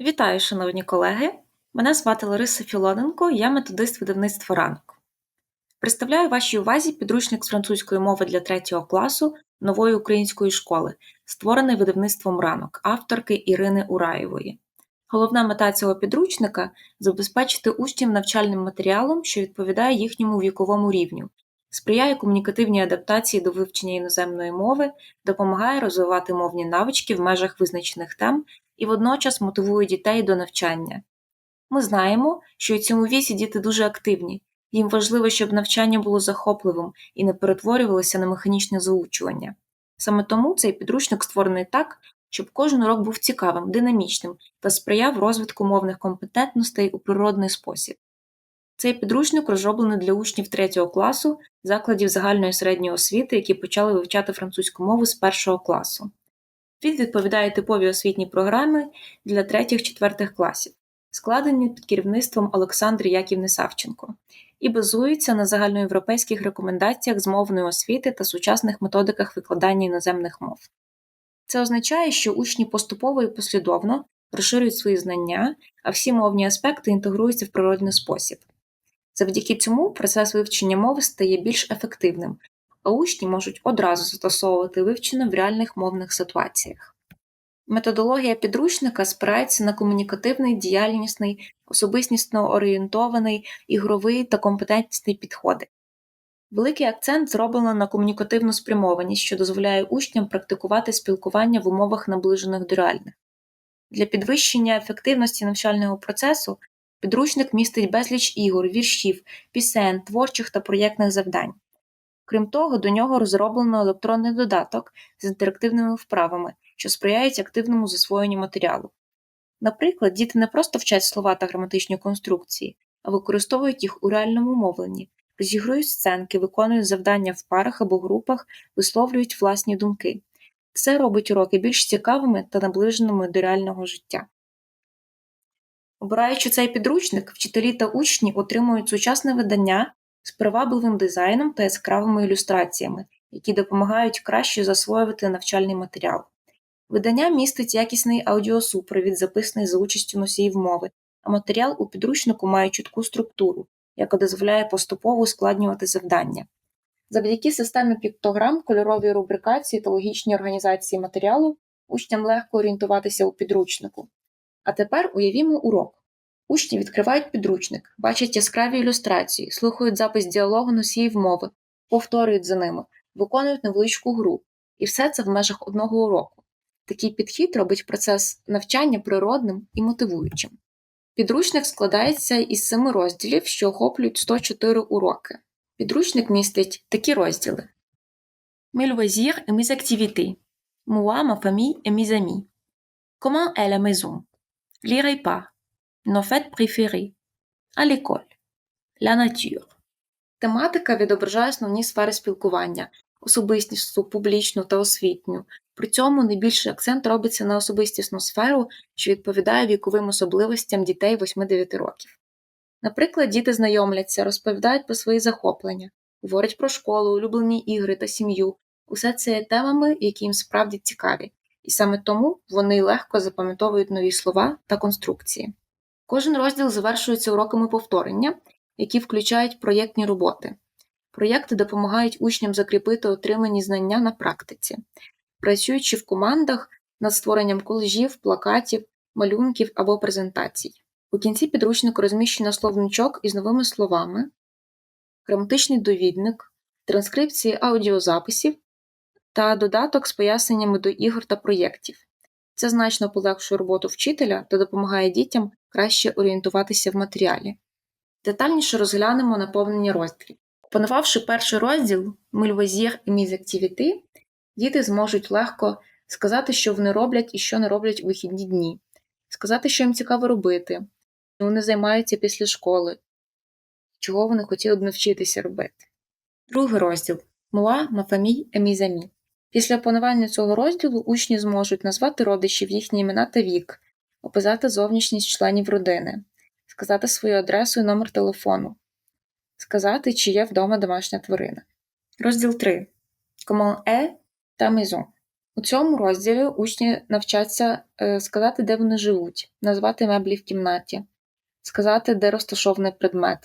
Вітаю, шановні колеги! Мене звати Лариса Філоненко, я методист видавництва ранок. Представляю вашій увазі підручник з французької мови для 3 класу нової української школи, створений видавництвом ранок авторки Ірини Ураєвої. Головна мета цього підручника забезпечити учнів навчальним матеріалом, що відповідає їхньому віковому рівню, сприяє комунікативній адаптації до вивчення іноземної мови, допомагає розвивати мовні навички в межах визначених тем і водночас мотивує дітей до навчання. Ми знаємо, що у цьому віці діти дуже активні, їм важливо, щоб навчання було захопливим і не перетворювалося на механічне заучування. Саме тому цей підручник створений так, щоб кожен урок був цікавим, динамічним та сприяв розвитку мовних компетентностей у природний спосіб. Цей підручник розроблений для учнів 3 класу закладів загальної середньої освіти, які почали вивчати французьку мову з першого класу. Він відповідає типовій освітній програмі для 3-4 класів, складені під керівництвом Олександри Яківни Савченко, і базується на загальноєвропейських рекомендаціях з мовної освіти та сучасних методиках викладання іноземних мов. Це означає, що учні поступово і послідовно розширюють свої знання, а всі мовні аспекти інтегруються в природний спосіб. Завдяки цьому процес вивчення мови стає більш ефективним, учні можуть одразу застосовувати вивчене в реальних мовних ситуаціях. Методологія підручника спирається на комунікативний, діяльнісний, особистісно орієнтований, ігровий та компетентнісний підходи. Великий акцент зроблено на комунікативну спрямованість, що дозволяє учням практикувати спілкування в умовах наближених до реальних. Для підвищення ефективності навчального процесу підручник містить безліч ігор, віршів, пісень, творчих та проєктних завдань. Крім того, до нього розроблено електронний додаток з інтерактивними вправами, що сприяють активному засвоєнню матеріалу. Наприклад, діти не просто вчать слова та граматичні конструкції, а використовують їх у реальному мовленні, розігрують сценки, виконують завдання в парах або групах, висловлюють власні думки. Це робить уроки більш цікавими та наближеними до реального життя. Обираючи цей підручник, вчителі та учні отримують сучасне видання з привабливим дизайном та яскравими ілюстраціями, які допомагають краще засвоювати навчальний матеріал. Видання містить якісний аудіосупровід, записаний за участю носіїв мови, а матеріал у підручнику має чітку структуру, яка дозволяє поступово ускладнювати завдання. Завдяки системі піктограм, кольоровій рубрикації та логічній організації матеріалу учням легко орієнтуватися у підручнику. А тепер уявімо урок. Учні відкривають підручник, бачать яскраві ілюстрації, слухають запис діалогу носіїв мови, повторюють за ними, виконують невеличку гру, і все це в межах одного уроку. Такий підхід робить процес навчання природним і мотивуючим. Підручник складається із семи розділів, що охоплюють 104 уроки. Підручник містить такі розділи: Mes loisirs et mes activités. Moi, ma famille et mes amis. Comment est. Nos fêtes préférées. À l'école. La nature. Тематика відображає основні сфери спілкування особистісну, публічну та освітню. При цьому найбільший акцент робиться на особистісну сферу, що відповідає віковим особливостям дітей 8-9 років. Наприклад, діти знайомляться, розповідають про свої захоплення, говорять про школу, улюблені ігри та сім'ю. Усе це є темами, які їм справді цікаві, і саме тому вони легко запам'ятовують нові слова та конструкції. Кожен розділ завершується уроками повторення, які включають проєктні роботи. Проєкти допомагають учням закріпити отримані знання на практиці, працюючи в командах над створенням колежів, плакатів, малюнків або презентацій. У кінці підручнику розміщено словничок із новими словами, граматичний довідник, транскрипції аудіозаписів та додаток з поясненнями до ігор та проєктів. Це значно полегшує роботу вчителя та допомагає дітям краще орієнтуватися в матеріалі. Детальніше розглянемо наповнення розділів. Опанувавши перший розділ Мильвозір і міз активіти, діти зможуть легко сказати, що вони роблять і що не роблять у вихідні дні, сказати, що їм цікаво робити, що вони займаються після школи, чого вони хотіли б навчитися робити. Другий розділ Муа, Мафамій, Емізамі. Після опанування цього розділу учні зможуть назвати родичів їхні імена та вік, описати зовнішність членів родини, сказати свою адресу і номер телефону, сказати, чи є вдома домашня тварина. Розділ 3. Comment est та maison. У цьому розділі учні навчаться е, сказати, де вони живуть, назвати меблі в кімнаті, сказати, де розташований предмет,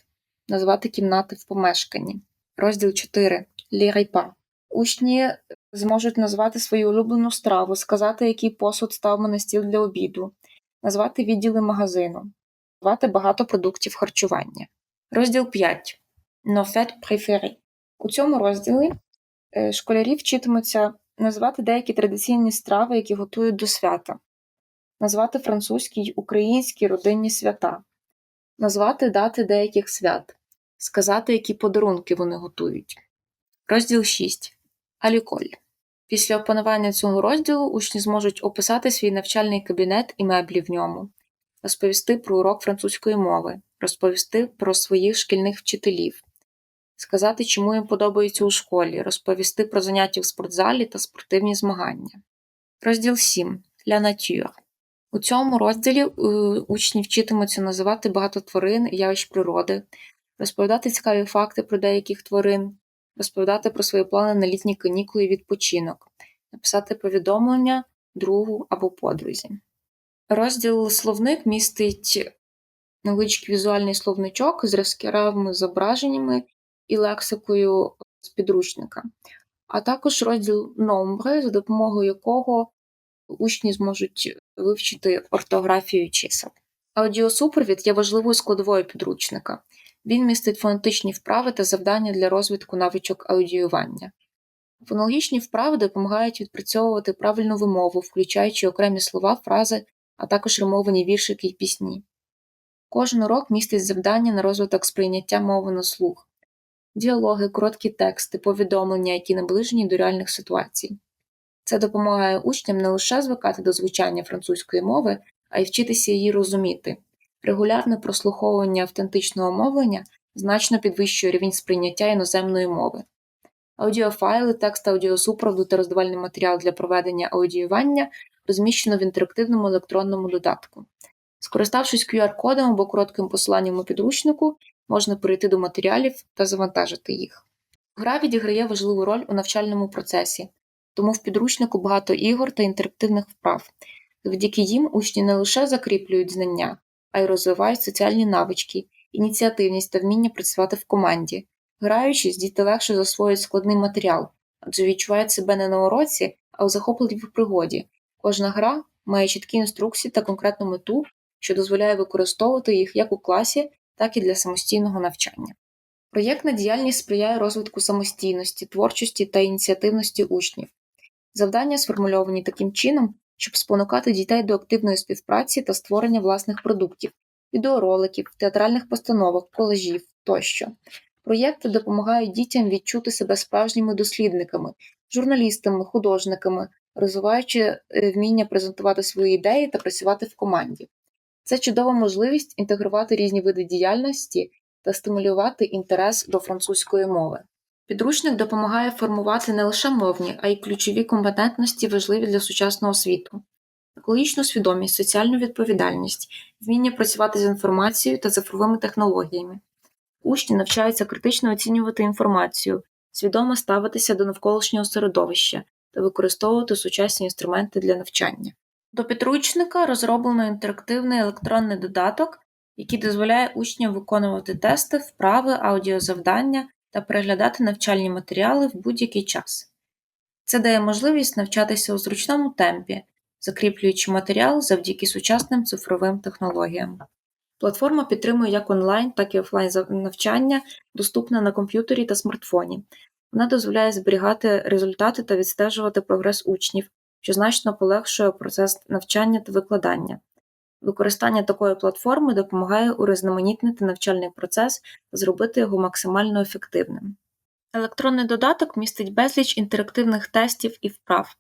назвати кімнати в помешканні. Розділ 4. Лірайпа. Учні зможуть назвати свою улюблену страву, сказати, який посуд ставимо на стіл для обіду, назвати відділи магазину, назвати багато продуктів харчування. Розділ 5. Nos fêtes. У цьому розділі е, школярі вчитимуться назвати деякі традиційні страви, які готують до свята, назвати французькі й українські родинні свята, назвати дати деяких свят, сказати, які подарунки вони готують. Розділ 6. Аліколь. Після опанування цього розділу учні зможуть описати свій навчальний кабінет і меблі в ньому, розповісти про урок французької мови, розповісти про своїх шкільних вчителів, сказати, чому їм подобається у школі, розповісти про заняття в спортзалі та спортивні змагання. Розділ 7. La nature. У цьому розділі е, учні вчитимуться називати багато тварин явищ природи, розповідати цікаві факти про деяких тварин, розповідати про свої плани на літні канікули і відпочинок, написати повідомлення другу або подрузі. Розділ словник містить невеличкий візуальний словничок з яскравими зображеннями і лексикою з підручника, а також розділ номбри, за допомогою якого учні зможуть вивчити орфографію чисел. Аудіосупровід є важливою складовою підручника. Він містить фонетичні вправи та завдання для розвитку навичок аудіювання. Фонологічні вправи допомагають відпрацьовувати правильну вимову, включаючи окремі слова, фрази, а також римовані віршики й пісні. Кожен урок містить завдання на розвиток сприйняття мови на слух, діалоги, короткі тексти, повідомлення, які наближені до реальних ситуацій. Це допомагає учням не лише звикати до звучання французької мови, а й вчитися її розуміти. Регулярне прослуховування автентичного мовлення значно підвищує рівень сприйняття іноземної мови. Аудіофайли, текст аудіосупроводу та роздавальний матеріал для проведення аудіювання розміщено в інтерактивному електронному додатку. Скориставшись QR-кодом або коротким посиланням у підручнику, можна перейти до матеріалів та завантажити їх. Гра відіграє важливу роль у навчальному процесі, тому в підручнику багато ігор та інтерактивних вправ. Завдяки їм учні не лише закріплюють знання, а й розвивають соціальні навички, ініціативність та вміння працювати в команді. Граючись, діти легше засвоюють складний матеріал, адже відчувають себе не на уроці, а у захопливій пригоді. Кожна гра має чіткі інструкції та конкретну мету, що дозволяє використовувати їх як у класі, так і для самостійного навчання. Проєктна діяльність сприяє розвитку самостійності, творчості та ініціативності учнів. Завдання сформульовані таким чином, щоб спонукати дітей до активної співпраці та створення власних продуктів, відеороликів, театральних постановок, колежів тощо. Проєкти допомагають дітям відчути себе справжніми дослідниками, журналістами, художниками, розвиваючи е, вміння презентувати свої ідеї та працювати в команді. Це чудова можливість інтегрувати різні види діяльності та стимулювати інтерес до французької мови. Підручник допомагає формувати не лише мовні, а й ключові компетентності, важливі для сучасного світу, екологічну свідомість, соціальну відповідальність, вміння працювати з інформацією та цифровими технологіями. Учні навчаються критично оцінювати інформацію, свідомо ставитися до навколишнього середовища та використовувати сучасні інструменти для навчання. До підручника розроблено інтерактивний електронний додаток, який дозволяє учням виконувати тести, вправи, аудіозавдання та переглядати навчальні матеріали в будь-який час. Це дає можливість навчатися у зручному темпі, закріплюючи матеріал завдяки сучасним цифровим технологіям. Платформа підтримує як онлайн, так і офлайн навчання, доступне на комп'ютері та смартфоні. Вона дозволяє зберігати результати та відстежувати прогрес учнів, що значно полегшує процес навчання та викладання. Використання такої платформи допомагає урізноманітнити навчальний процес та зробити його максимально ефективним. Електронний додаток містить безліч інтерактивних тестів і вправ.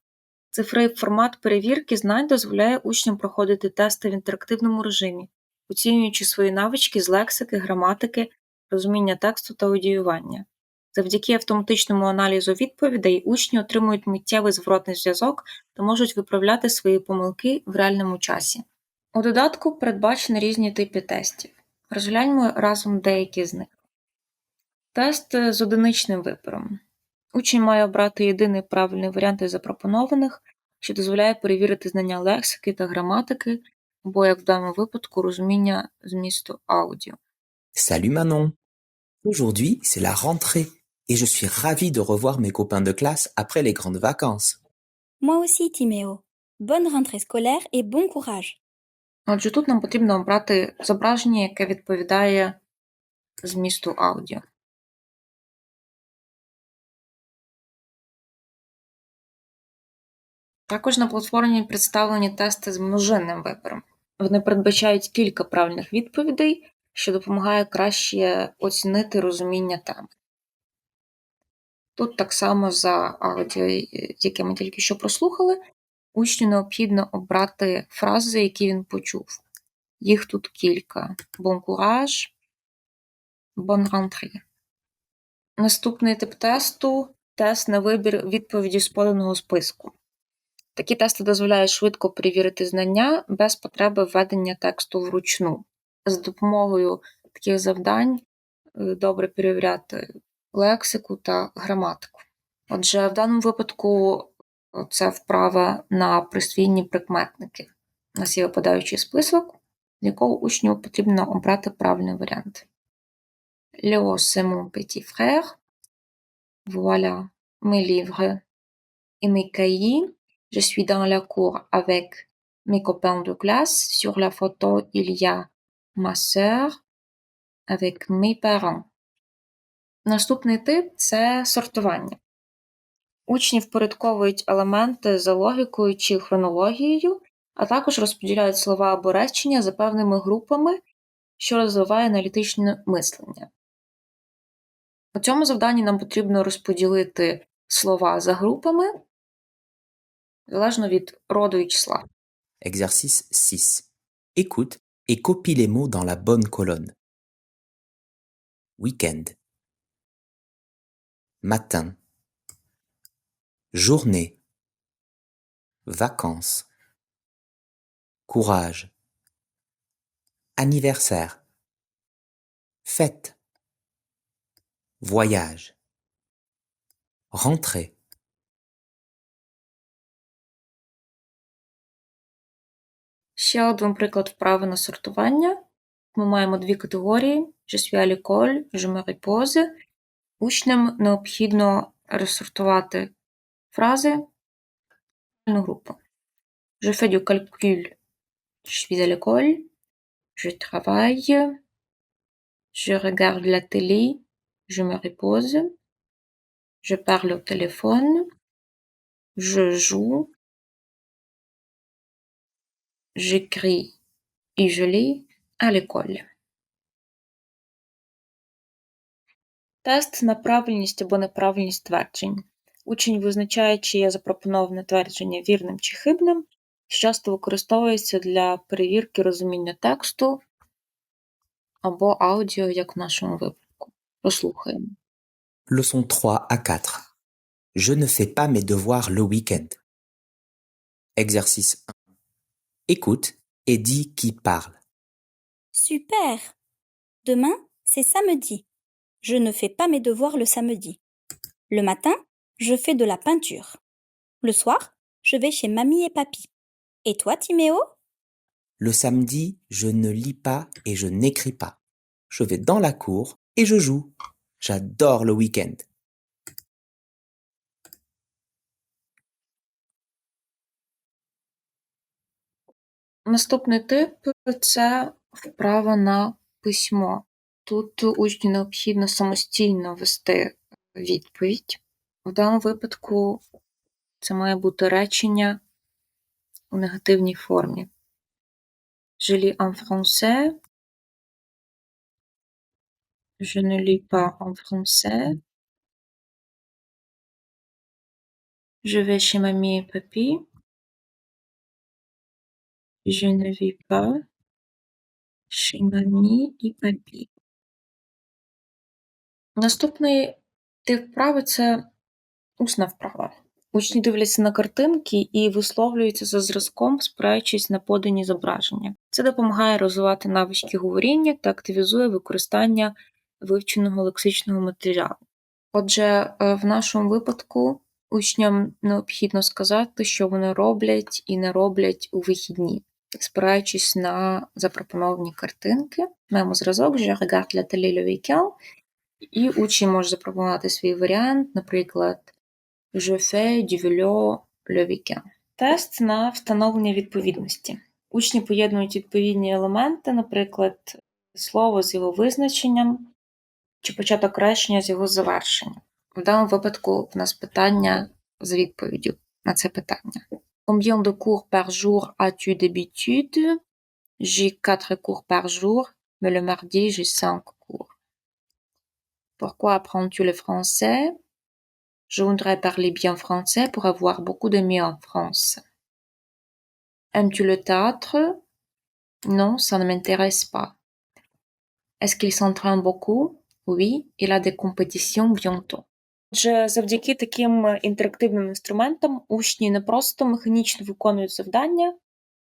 Цифровий формат перевірки знань дозволяє учням проходити тести в інтерактивному режимі, оцінюючи свої навички з лексики, граматики, розуміння тексту та аудіювання. Завдяки автоматичному аналізу відповідей учні отримують миттєвий зворотний зв'язок та можуть виправляти свої помилки в реальному часі. У додатку передбачені різні типи тестів. Розгляньмо разом деякі з них. Тест з одиничним вибором. Учень має обрати єдиний правильний варіант із запропонованих, що дозволяє перевірити знання лексики та граматики, або, як в даному випадку, розуміння змісту аудіо. Salut Manon. Aujourd'hui, c'est la rentrée et je suis ravi de revoir mes copains de classe après les grandes vacances. Moi aussi, Timéo. Bonne rentrée scolaire et bon courage. Отже, тут нам потрібно обрати зображення, яке відповідає змісту аудіо. Також на платформі представлені тести з множинним вибором. Вони передбачають кілька правильних відповідей, що допомагає краще оцінити розуміння теми. Тут так само за аудіо, яке ми тільки що прослухали, учню необхідно обрати фрази, які він почув. Їх тут кілька: Bon courage, Bonne rentrée. Наступний тип тесту тест на вибір відповіді з поданого списку. Такі тести дозволяють швидко перевірити знання без потреби введення тексту вручну. За допомогою таких завдань е, добре перевіряти лексику та граматику. Отже, в даному випадку це вправа на присвійні прикметники. У нас є випадаючий список, з якого учню потрібно обрати правильний варіант. Léo, c'est mon petit frère. Voilà mes livres et mes cahiers. Je suis dans la cour avec mes copains de classe. Sur la photo, il y a ma sœur avec mes parents. Наступний тип це сортування. Учні впорядковують елементи за логікою чи хронологією, а також розподіляють слова або речення за певними групами, що розвиває аналітичне мислення. У цьому завданні нам потрібно розподілити слова за групами залежно від роду і числа. Exercice 6. Écoute et copie les mots dans la bonne colonne. Week-end. Matin. Journée. Vacances. Courage. Anniversaire. Fête. Voyage. Rentrée. Ще один приклад вправи на сортування. Ми маємо дві категорії: Je suis à l'école, je me repose. Учням необхідно розсортувати фрази групу. Je fais du calcul. Je suis à l'école. Je travaille. Je regarde la télé. Je me repose. Je parle au téléphone. Je joue. J'écris et je lis à l'école. Тест на правильність або неправильність тверджень. Учень визначає, чи є запропоноване твердження вірним чи хибним, що часто використовується для перевірки розуміння тексту або аудіо, як в нашому випадку. Послухаємо. Leçon 3 à 4. Je ne fais pas mes devoirs le week-end. Exercice 1. Écoute et dis qui parle. Super. Demain, c'est samedi. Je ne fais pas mes devoirs le samedi. Le matin, je fais de la peinture. Le soir, je vais chez mamie et papy. Et toi, Timéo Le samedi, je ne lis pas et je n'écris pas. Je vais dans la cour et je joue. J'adore le week-end. Наступний тип це вправа на письмо. Тут учню необхідно самостійно вести відповідь. В даному випадку це має бути речення у негативній формі. Je lis en français. Je ne lis pas en français. Je vais chez mamie et papy. Je ne vis pas chez mamie et papy. Наступний тип вправи це усна вправа. Учні дивляться на картинки і висловлюються за зразком, спираючись на подані зображення. Це допомагає розвивати навички говоріння та активізує використання вивченого лексичного матеріалу. Отже, е, в нашому випадку Учням необхідно сказати, що вони роблять і не роблять у вихідні, спираючись на запропоновані картинки. Маємо зразок «Je regarde la télé le week-end», і учень може запропонувати свій варіант, наприклад, «Je fais du vélo le week-end». Тест на встановлення відповідності. Учні поєднують відповідні елементи, наприклад, слово з його визначенням чи початок речення з його завершенням. В даному випадку в нас питання з відповіддю на це питання. Combien de cours par jour as-tu d'habitude? J'ai quatre cours par jour, mais le mardi, j'ai cinq cours. Pourquoi apprends-tu le français? Je voudrais parler bien français pour avoir beaucoup d'amis en France. Aimes-tu le théâtre? Non, ça ne m'intéresse pas. Est-ce qu'il s'entraîne beaucoup? Oui, il a des compétitions bientôt. Отже, завдяки таким інтерактивним інструментам учні не просто механічно виконують завдання,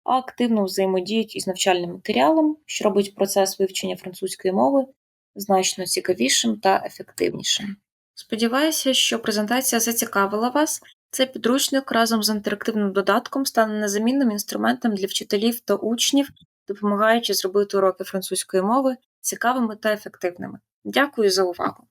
а активно взаємодіють із навчальним матеріалом, що робить процес вивчення французької мови значно цікавішим та ефективнішим. Сподіваюся, що презентація зацікавила вас. Цей підручник разом з інтерактивним додатком стане незамінним інструментом для вчителів та учнів, допомагаючи зробити уроки французької мови цікавими та ефективними. Дякую за увагу!